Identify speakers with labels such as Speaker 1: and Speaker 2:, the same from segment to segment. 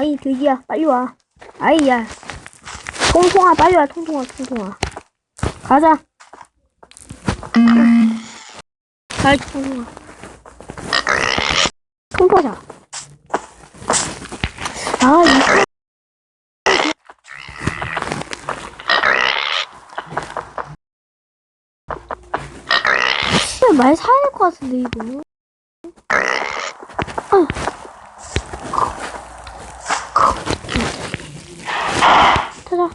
Speaker 1: 아이 돼지야 빨리 와. 아이야. 통통아 빨리 와 통통아 통통아. 가자. 잘 통통아. 통과자 아 이. 진짜 말 사야 될 것 같은데 이거. 아. 가자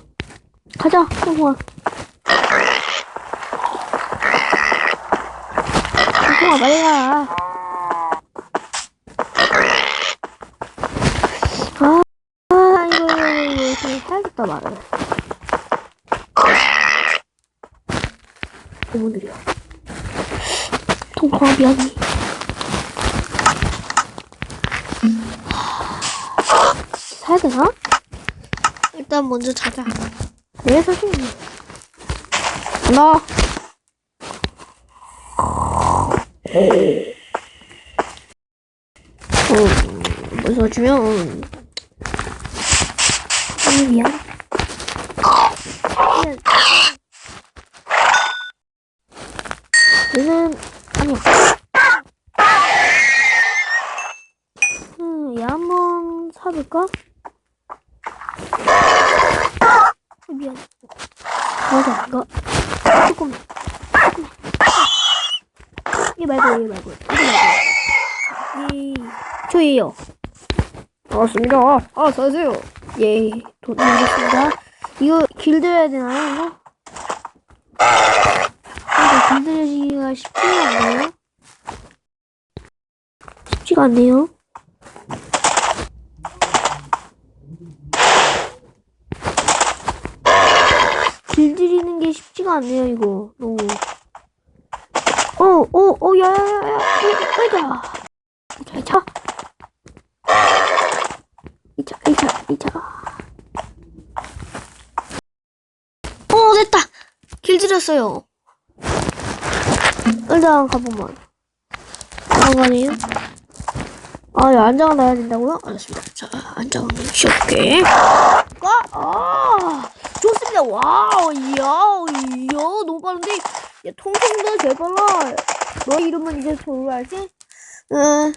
Speaker 1: 가자. 통통아 빨리 가. 아, 아 이거 이거 이거 해야겠다 말을. 너무 느려 통통아 미안해. 사야 되나?
Speaker 2: 일단 먼저 자자.
Speaker 1: 네 선생님 나
Speaker 2: 어, 먼저 주면.
Speaker 1: 아니 미안 얘는 아니야 음, 얘 한번 사볼까? 어, 미안 맞아 이거 조금 조금 얘 말고 얘 말고 이거 말고 예저 얘요
Speaker 2: 반갑습니다. 아, 사세요.
Speaker 1: 예, 돈 드리겠습니다. 이거 길들여야 되나요, 이거? 이거 길들이기가 쉽지가 않네요. 쉽지가 않네요. 길들이는 게 쉽지가 않네요, 이거. 너무. 어, 어, 어, 야, 야, 야, 야, 으이자. 자, 자. 이차, 이 차, 이 차.
Speaker 2: 어, 됐다. 길들였어요.
Speaker 1: 일단 가보면. 안가네요 아, 야, 안장을 놔야 된다고요?
Speaker 2: 알았습니다. 자, 안장 쉽게.
Speaker 1: 아, 아, 좋습니다. 와우, 이야, 이야, 너무 빠른데. 야, 통통도 제일 빨라. 너 이름은 이제 알지? 응.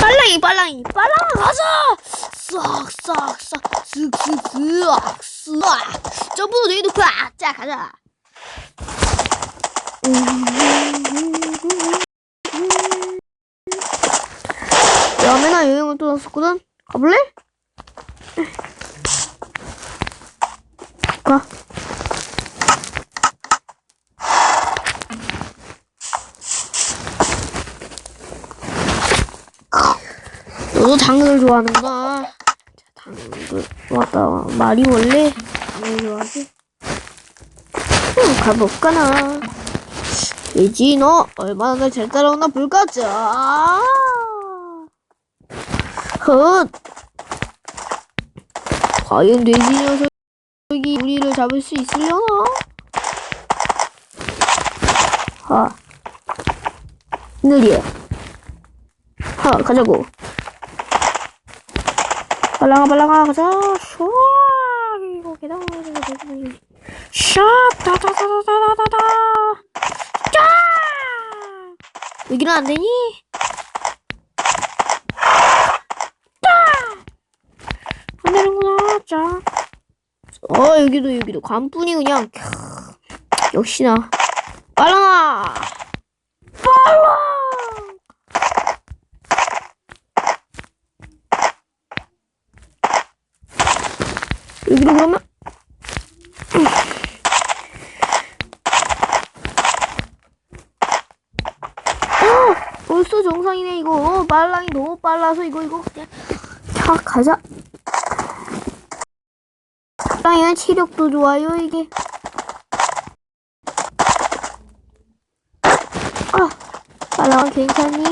Speaker 2: 빨랑이, 빨랑이.
Speaker 1: 빨라, 가자! 싹, 싹, 싹, 쓱, 쓱, 쓱, 쓱.
Speaker 2: 점프도 되게 높아. 자, 가자.
Speaker 1: 야, 맨날 여행을 또 났었거든? 가볼래? 가.
Speaker 2: 너도 당근을 좋아하는구나.
Speaker 1: 당근, 왔다. 말이 원래 당근 좋아하지? 응, 가볼까나.
Speaker 2: 돼지, 너 얼마나 날잘 따라오나 볼까? 자.
Speaker 1: 헛!
Speaker 2: 과연 돼지 녀석 이 우리를 잡을 수 있으려나?
Speaker 1: 하. 느리해. 하, 가자고. 빨랑아, 빨랑아, 가자. 슈아! 이거 계단 올라가는 거 되게 샵! 다다다다다다다! 짜! 여기는 안 되니? 안 되는구나, 짜.
Speaker 2: 어, 여기도, 여기도. 관뿐이 그냥. 캬, 역시나. 빨랑아!
Speaker 1: 빨랑!
Speaker 2: 여기도 그러면?
Speaker 1: 어, 벌써 정상이네 이거 어, 빨랑이 너무 빨라서 이거 이거 그냥 자 가자 빨랑이는 체력도 좋아요 이게 아 빨랑아 괜찮니?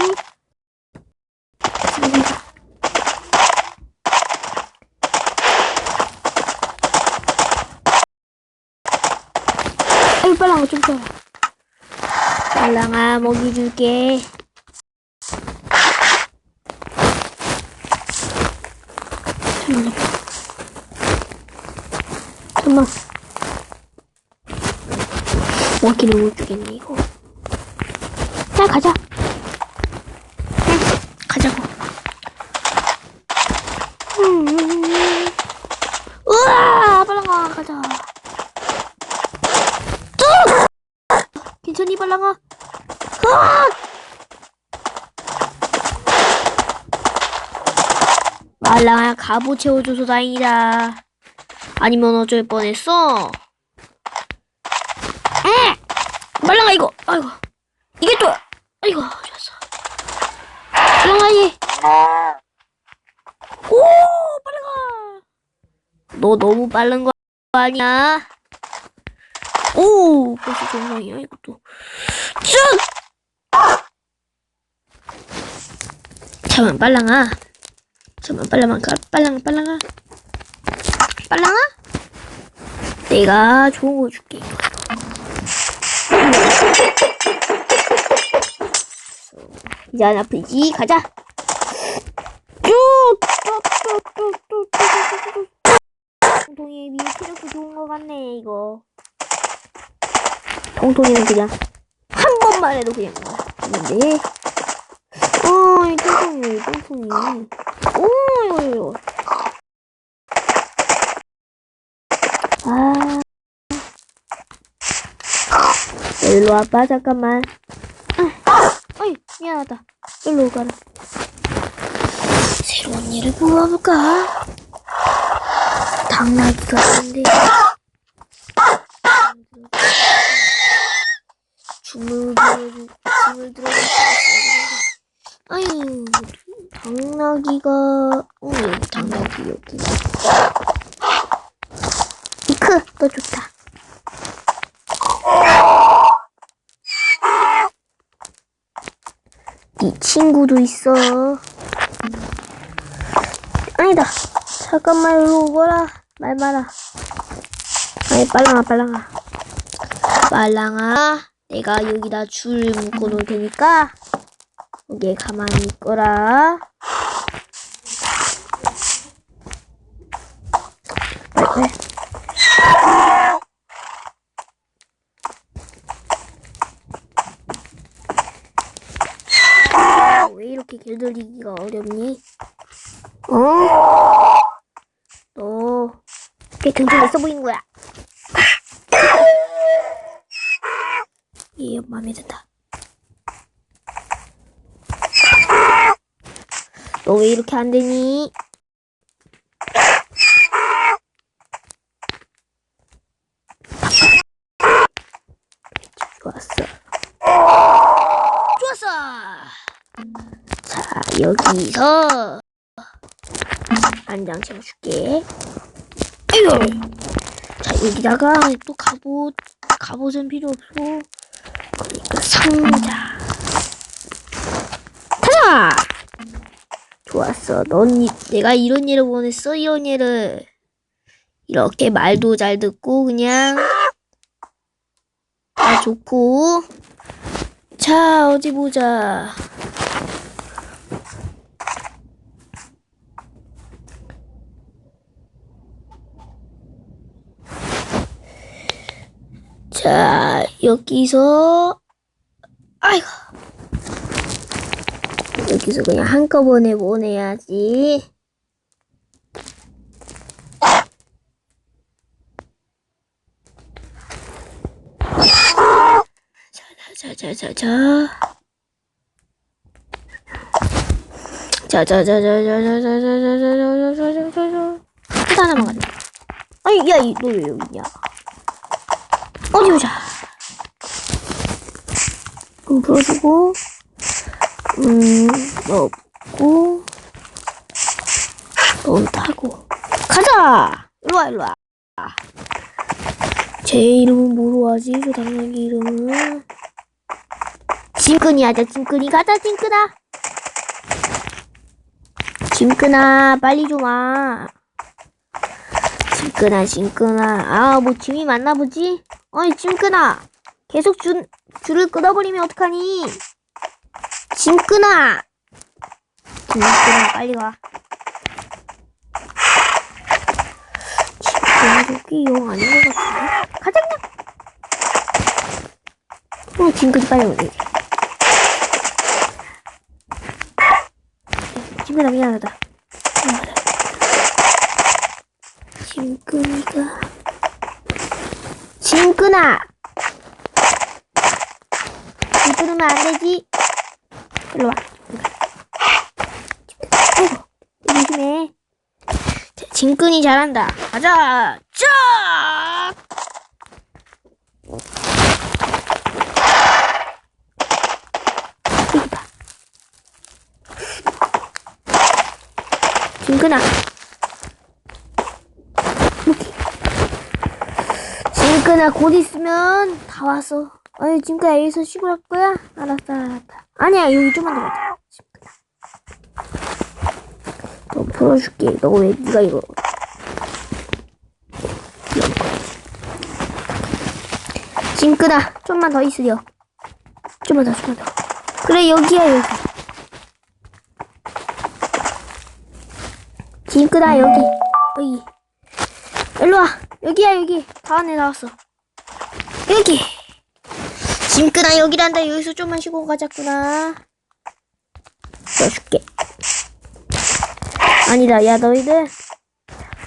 Speaker 1: 아이 빨랑아 좀 더. 빨랑아 먹이 줄게. 잠깐만. 먹기를 못 주겠네, 이거. 자, 가자. 음. 괜찮니, 빨랑아? 으악! 말랑아, 갑옷 채워줘서 다행이다. 아니면 어쩔 뻔했어. 에! 말랑아, 이거, 아이고. 이게 또, 아이고, 좋았어. 말랑아, 얘. 오, 빨랑아. 너 너무 빠른 거 아니야? 오, 벌써 정상이야, 이것도. 쭉! 잠깐, 빨랑아. 잠깐, 빨랑아, 가- 빨랑아, 빨랑아. 빨랑아? 내가 좋은 거 줄게. 이제 안 아프지? 가자. 통통이 미에 체력도 좋은 거 같네, 이거. 통통이는 그냥 한 번만 해도 그냥 있는데. 어, 이 통통이, 통통이. 오, 이거, 이거. 아. 일로 와봐, 잠깐만. 아, 어이, 미안하다. 일로 가라. 새로운 일을 구워볼까? 당나귀 같은데. 줌을 들어주, 줌을 있어. 아유, 당나귀가, 어, 여기 당나귀 여기. 이크, 너 좋다. 네 친구도 있어. 아니다. 잠깐만 일로 오거라. 말 마라. 아니 빨랑아 빨랑아. 빨랑아. 내가 여기다 줄 묶어 놓을 테니까 여기에 가만히 있거라. 빨리 빨리. 왜 길들이기가 어렵니? 어? 너, 꽤 등좀 있어 보이는 거야. 얘 마음에 든다. 너 왜 이렇게 안 되니? 좋았어. 좋았어! 자, 여기서 한장 채워줄게. 아이고. 자, 여기다가 또 갑옷, 갑옷은 필요 없어. 그러니까 상자. 타자! 좋았어. 넌 이- 내가 이런 일을 원했어. 이런 일을. 이렇게 말도 잘 듣고 그냥 다 좋고. 자, 어디 보자. 자, 여기서, 아이고. 여기서 그냥 한꺼번에 보내야지. 자, 자, 자, 자, 자. 자, 자, 자, 자, 자, 자, 자, 자, 자, 자, 자, 자, 자, 자. 하나 하나만 가자. 아니, 야, 너왜 여기 있냐? 어디 보자. 음, 풀어주고, 음, 넣고, 넌 타고. 가자! 일로와, 일로와. 제 이름은 뭐로 하지? 저 당나귀 이름은. 짐끈이 하자, 짐끈이. 가자, 짐끈아. 짐끈아, 빨리 좀 와. 짐끈아, 짐끈아. 아, 뭐 짐이 많나 보지? 어이, 짐끈아. 계속 줄, 줄을 끊어버리면 어떡하니? 짐끈아. 짐끈아, 빨리 와. 여기 용 아닌 것 같은데? 가자, 그냥! 어, 징그리 빨리 오네. 징그라 미안하다. 징그리가. 징그나! 징그르면 안 되지. 일로 와. 아이고, 조심해. 자, 진근이 잘한다. 가자! 쫙! 여기다. 진근아. 여기. 진근아, 곧 있으면 다 왔어. 아니, 진근아, 여기서 쉬고 할 거야? 알았어, 알았다. 아니야, 여기 좀만 더 가자. 너 풀어줄게. 너 왜 네가 이거? 징크다. 좀만 더 있으려. 좀만 더, 좀만 더. 그래 여기야 여기. 징크다 여기. 여기. 일로 와. 여기야 여기. 다 안에 나왔어. 여기. 징크다 여기란다. 여기서 좀만 쉬고 가자꾸나. 넣어줄게. 아니다, 야, 너희들.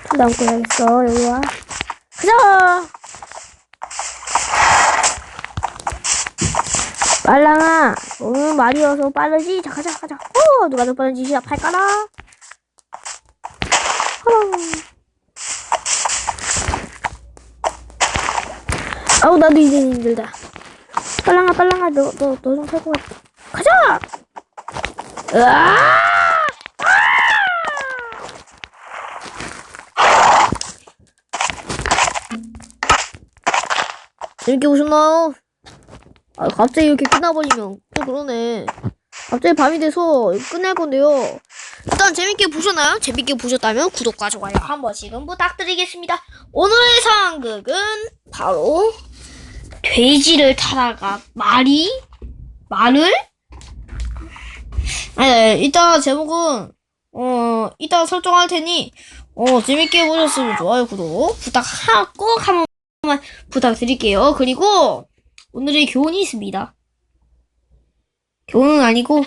Speaker 1: 좀 남고 해야겠어, 여기 와. 가자! 빨랑아, 너는 말이어서 빠르지? 자, 가자, 가자. 오, 누가 더 빠른지 시합할까나? 아우, 나도 이제 힘들다. 빨랑아, 빨랑아, 너, 너, 너 좀 살고 가자. 가자! 으아! 재밌게 보셨나요? 아, 갑자기 이렇게 끝나버리면 또 그러네. 갑자기 밤이 돼서 끝낼 건데요. 일단 재밌게 보셨나요? 재밌게 보셨다면 구독과 좋아요 한 번씩은 부탁드리겠습니다. 오늘의 상극은 바로 돼지를 타다가 말이 말을 아니, 아니 이따 제목은 어 이따 설정할 테니 어 재밌게 보셨으면 좋아요 구독 부탁하고 한 번만 부탁드릴게요. 그리고 오늘의 교훈이 있습니다. 교훈은 아니고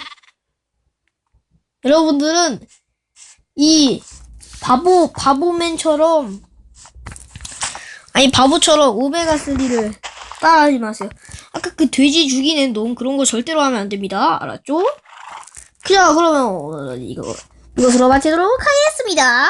Speaker 1: 여러분들은 이 바보 바보맨처럼 아니 바보처럼 오메가3를 따라 하지 마세요. 아까 그 돼지 죽이는 놈 그런 거 절대로 하면 안 됩니다. 알았죠? 그냥 그러면 어, 이거 이것으로 마치도록 하겠습니다.